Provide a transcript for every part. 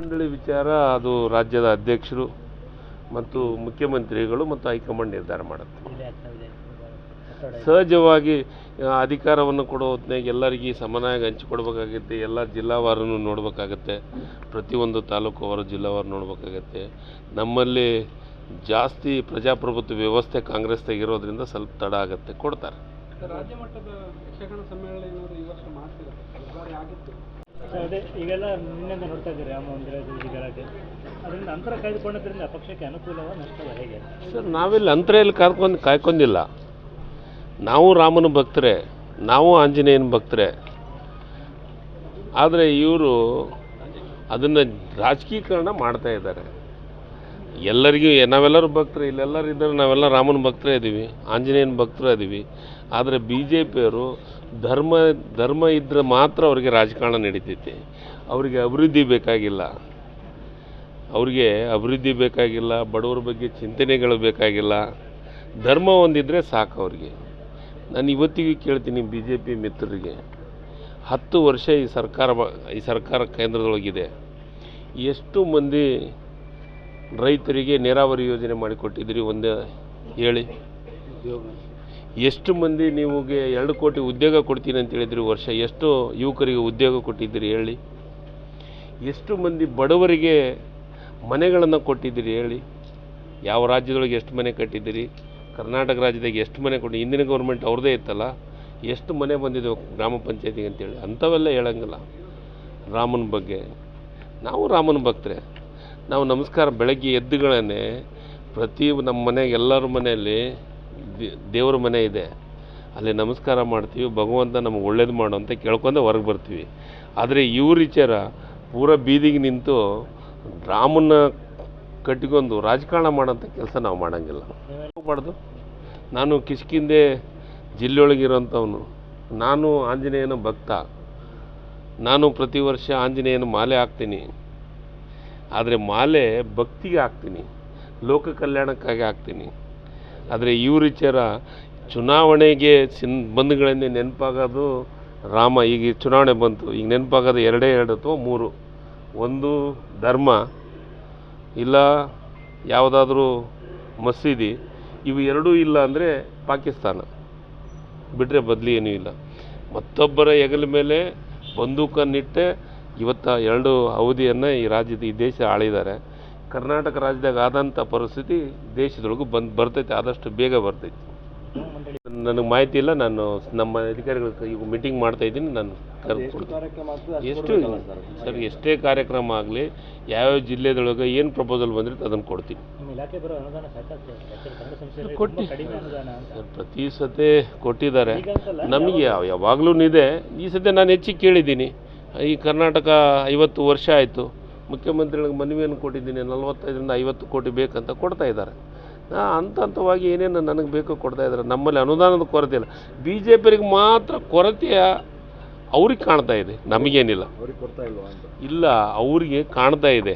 ಮಂಡಳಿ ವಿಚಾರ, ಅದು ರಾಜ್ಯದ ಅಧ್ಯಕ್ಷರು ಮತ್ತು ಮುಖ್ಯಮಂತ್ರಿಗಳು ಮತ್ತು ಹೈಕಮಾಂಡ್ ನಿರ್ಧಾರ ಮಾಡುತ್ತೆ. ಸಹಜವಾಗಿ ಅಧಿಕಾರವನ್ನು ಕೊಡೋ ಹೊತ್ತಿನಾಗ ಎಲ್ಲರಿಗೂ ಸಮನಾಗಿ ಹಂಚಿಕೊಡ್ಬೇಕಾಗತ್ತೆ. ಎಲ್ಲ ಜಿಲ್ಲಾವಾರು ನೋಡಬೇಕಾಗತ್ತೆ. ಪ್ರತಿಯೊಂದು ತಾಲೂಕು ಅವರು ಜಿಲ್ಲಾವಾರು ನೋಡಬೇಕಾಗತ್ತೆ. ನಮ್ಮಲ್ಲಿ ಜಾಸ್ತಿ ಪ್ರಜಾಪ್ರಭುತ್ವ ವ್ಯವಸ್ಥೆ ಕಾಂಗ್ರೆಸ್ದಾಗ ಇರೋದ್ರಿಂದ ಸ್ವಲ್ಪ ತಡ ಆಗುತ್ತೆ. ಕೊಡ್ತಾರೆ. ನಿನ್ನೆಂದ ನೋಡ್ತಾ ಇದ್ದೀರಿ, ರಾಮ ಅದರಿಂದ ಅಂತರ ಪಕ್ಷಕ್ಕೆ ಅನುಕೂಲವ ನಷ್ಟವ ಹೇಗೆ? ಸರ್, ನಾವೆಲ್ಲ ಅಂತರೆಯಲ್ಲಿ ಕಾದ್ಕೊಂಡು ಕಾಯ್ಕೊಂಡಿಲ್ಲ. ನಾವು ರಾಮನ ಭಕ್ತರೇ, ನಾವು ಆಂಜನೇಯನ ಭಕ್ತರೇ. ಆದರೆ ಇವರು ಅದನ್ನು ರಾಜಕೀಕರಣ ಮಾಡ್ತಾ ಇದ್ದಾರೆ. ಎಲ್ಲರಿಗೂ, ನಾವೆಲ್ಲರೂ ಭಕ್ತರು, ಇಲ್ಲೆಲ್ಲರೂ ಇದ್ದಾರೆ ನಾವೆಲ್ಲ ರಾಮನ ಭಕ್ತರೇ ಇದ್ದೀವಿ ಆಂಜನೇಯನ ಭಕ್ತರೇ ಇದ್ದೀವಿ ಆದರೆ ಬಿ ಜೆ ಪಿಯವರು ಧರ್ಮ ಧರ್ಮ ಇದ್ದರೆ ಮಾತ್ರ ಅವರಿಗೆ ರಾಜಕಾರಣ ನಡೀತೈತಿ. ಅವರಿಗೆ ಅಭಿವೃದ್ಧಿ ಬೇಕಾಗಿಲ್ಲ. ಅವರಿಗೆ ಅಭಿವೃದ್ಧಿ ಬೇಕಾಗಿಲ್ಲ, ಬಡವರ ಬಗ್ಗೆ ಚಿಂತನೆಗಳು ಬೇಕಾಗಿಲ್ಲ. ಧರ್ಮ ಒಂದಿದ್ದರೆ ಸಾಕು ಅವ್ರಿಗೆ. ನಾನು ಇವತ್ತಿಗೂ ಕೇಳ್ತೀನಿ ಬಿ ಜೆ ಪಿ ಮಿತ್ರರಿಗೆ. ಹತ್ತು ವರ್ಷ ಈ ಸರ್ಕಾರ ಈ ಸರ್ಕಾರ ಕೇಂದ್ರದೊಳಗಿದೆ. ಎಷ್ಟು ಮಂದಿ ರೈತರಿಗೆ ನೀರಾವರಿ ಯೋಜನೆ ಮಾಡಿಕೊಟ್ಟಿದ್ರಿ ಒಂದೇ ಹೇಳಿ. ಎಷ್ಟು ಮಂದಿ ನಿಮಗೆ ಎರಡು ಕೋಟಿ ಉದ್ಯೋಗ ಕೊಡ್ತೀನಿ ಅಂತ ಹೇಳಿದ್ರಿ ವರ್ಷ? ಎಷ್ಟು ಯುವಕರಿಗೆ ಉದ್ಯೋಗ ಕೊಟ್ಟಿದ್ದೀರಿ ಹೇಳಿ. ಎಷ್ಟು ಮಂದಿ ಬಡವರಿಗೆ ಮನೆಗಳನ್ನು ಕೊಟ್ಟಿದ್ದೀರಿ ಹೇಳಿ. ಯಾವ ರಾಜ್ಯದೊಳಗೆ ಎಷ್ಟು ಮನೆ ಕಟ್ಟಿದ್ದೀರಿ? ಕರ್ನಾಟಕ ರಾಜ್ಯದಾಗ ಎಷ್ಟು ಮನೆ ಕೊಟ್ಟು? ಹಿಂದಿನ ಗೌರ್ಮೆಂಟ್ ಅವ್ರದೇ ಇತ್ತಲ್ಲ? ಎಷ್ಟು ಮನೆ ಬಂದಿದೆ ಗ್ರಾಮ ಪಂಚಾಯತಿಗೆ ಅಂತೇಳಿ? ಅಂಥವೆಲ್ಲ ಹೇಳಂಗಿಲ್ಲ ರಾಮನ ಬಗ್ಗೆ. ನಾವು ರಾಮನ ಭಕ್ತರೆ. ನಾವು ನಮಸ್ಕಾರ ಬೆಳಗ್ಗೆ ಎದ್ದುಗಳೇ ಪ್ರತಿ ನಮ್ಮ ಮನೆಗೆ ಎಲ್ಲರ ಮನೆಯಲ್ಲಿ ದೇವ್ರ ಮನೆ ಇದೆ. ಅಲ್ಲಿ ನಮಸ್ಕಾರ ಮಾಡ್ತೀವಿ, ಭಗವಂತ ನಮಗೆ ಒಳ್ಳೇದು ಮಾಡು ಅಂತ ಕೇಳ್ಕೊಂಡೆ ಹೊರಗೆ ಬರ್ತೀವಿ. ಆದರೆ ಇವ್ರ ವಿಚಾರ ಪೂರ ಬೀದಿಗೆ ನಿಂತು ರಾಮನ ಕಟ್ಟಿಕೊಂಡು ರಾಜಕಾರಣ ಮಾಡೋಂಥ ಕೆಲಸ ನಾವು ಮಾಡೋಂಗಿಲ್ಲ. ಹೋಗ್ಬಾರ್ದು ನಾನು ಕಿಷ್ಕಿಂದೆ ಜಿಲ್ಲೆಯೊಳಗಿರೋಂಥವನು. ನಾನು ಆಂಜನೇಯನ ಭಕ್ತ. ನಾನು ಪ್ರತಿ ವರ್ಷ ಆಂಜನೇಯನ ಮಾಲೆ ಹಾಕ್ತೀನಿ. ಆದರೆ ಮಾಲೆ ಭಕ್ತಿಗೆ ಹಾಕ್ತೀನಿ. ಲೋಕ ಕಲ್ಯಾಣಕ್ಕಾಗಿ ಹಾಕ್ತೀನಿ. ಆದರೆ ಇವ್ರ ವಿಚಾರ ಚುನಾವಣೆಗೆ ಸಿನ್ ಬಂಧುಗಳಿಂದ ನೆನಪಾಗೋದು ರಾಮ. ಈಗ ಚುನಾವಣೆ ಬಂತು. ಈಗ ನೆನಪಾಗೋದು ಎರಡೇ ಎರಡು ಅಥವಾ ಮೂರು. ಒಂದು ಧರ್ಮ, ಇಲ್ಲ ಯಾವುದಾದ್ರೂ ಮಸೀದಿ, ಇವು ಎರಡೂ ಇಲ್ಲ ಅಂದರೆ ಪಾಕಿಸ್ತಾನ. ಬಿಟ್ಟರೆ ಬದಲಿ ಏನೂ ಇಲ್ಲ. ಮತ್ತೊಬ್ಬರ ಹೆಗಲ ಮೇಲೆ ಬಂದೂಕನ್ನಿಟ್ಟೆ ಇವತ್ತು ಎರಡು ಅವಧಿಯನ್ನು ಈ ರಾಜ್ಯದ ಈ ದೇಶ ಆಳಿದ್ದಾರೆ. ಕರ್ನಾಟಕ ರಾಜ್ಯದಾಗ ಆದಂಥ ಪರಿಸ್ಥಿತಿ ದೇಶದೊಳಗೂ ಬಂದು ಬರ್ತೈತೆ ಆದಷ್ಟು ಬೇಗ ಬರ್ತೈತೆ. ನನಗೆ ಮಾಹಿತಿ ಇಲ್ಲ ನಾನು ನಮ್ಮ ಅಧಿಕಾರಿಗಳ ಈಗ ಮೀಟಿಂಗ್ ಮಾಡ್ತಾ ಇದ್ದೀನಿ ನಾನು ಎಷ್ಟು ಸರ್? ಎಷ್ಟೇ ಕಾರ್ಯಕ್ರಮ ಆಗಲಿ ಯಾವ್ಯಾವ ಜಿಲ್ಲೆದೊಳಗೆ ಏನು ಪ್ರಪೋಸಲ್ ಬಂದಿರುತ್ತೆ ಅದನ್ನು ಕೊಡ್ತೀನಿ. ಕೊಟ್ಟು ಪ್ರತಿ ಸತೆ ಕೊಟ್ಟಿದ್ದಾರೆ. ನಮಗೆ ಯಾವ ಯಾವಾಗಲೂ ಇದೆ. ಈ ಸತಿ ನಾನು ಹೆಚ್ಚಿಗೆ ಕೇಳಿದ್ದೀನಿ. ಈ ಕರ್ನಾಟಕ ಐವತ್ತು ವರ್ಷ ಆಯಿತು. ಮುಖ್ಯಮಂತ್ರಿಗಳಿಗೆ ಮನವಿಯನ್ನು ಕೊಟ್ಟಿದ್ದೀನಿ ನಲವತ್ತೈದರಿಂದ ಐವತ್ತು ಕೋಟಿ ಬೇಕಂತ ಕೊಡ್ತಾ ಇದ್ದಾರೆ. ನಾ ಹಂತ ಹಂತವಾಗಿ ಏನೇನು ನನಗೆ ಬೇಕೋ ಕೊಡ್ತಾ ಇದ್ದಾರೆ. ನಮ್ಮಲ್ಲಿ ಅನುದಾನದ ಕೊರತೆ ಇಲ್ಲ. ಬಿ ಜೆ ಪಿಯರಿಗೆ ಮಾತ್ರ ಕೊರತೆಯ ಅವ್ರಿಗೆ ಕಾಣ್ತಾ ಇದೆ ನಮಗೇನಿಲ್ಲ. ಅವ್ರಿಗೆ ಕೊಡ್ತಾ ಇಲ್ವಾ ಅಂತ? ಇಲ್ಲ ಅವರಿಗೆ ಕಾಣ್ತಾ ಇದೆ.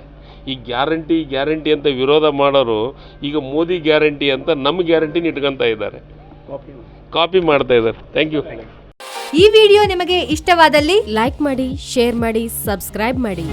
ಈ ಗ್ಯಾರಂಟಿ ಗ್ಯಾರಂಟಿ ಅಂತ ವಿರೋಧ ಮಾಡೋರು ಈಗ ಮೋದಿ ಗ್ಯಾರಂಟಿ ಅಂತ ನಮ್ಮ ಗ್ಯಾರಂಟಿನ ಇಟ್ಕೊತಾ ಇದ್ದಾರೆ. ಕಾಪಿ ಕಾಪಿ ಮಾಡ್ತಾ ಇದ್ದಾರೆ. ಥ್ಯಾಂಕ್ ಯು ಈ ವಿಡಿಯೋ ನಿಮಗೆ ಇಷ್ಟವಾದಲ್ಲಿ ಲೈಕ್ ಮಾಡಿ ಶೇರ್ ಮಾಡಿ ಸಬ್ಸ್ಕ್ರೈಬ್ ಮಾಡಿ.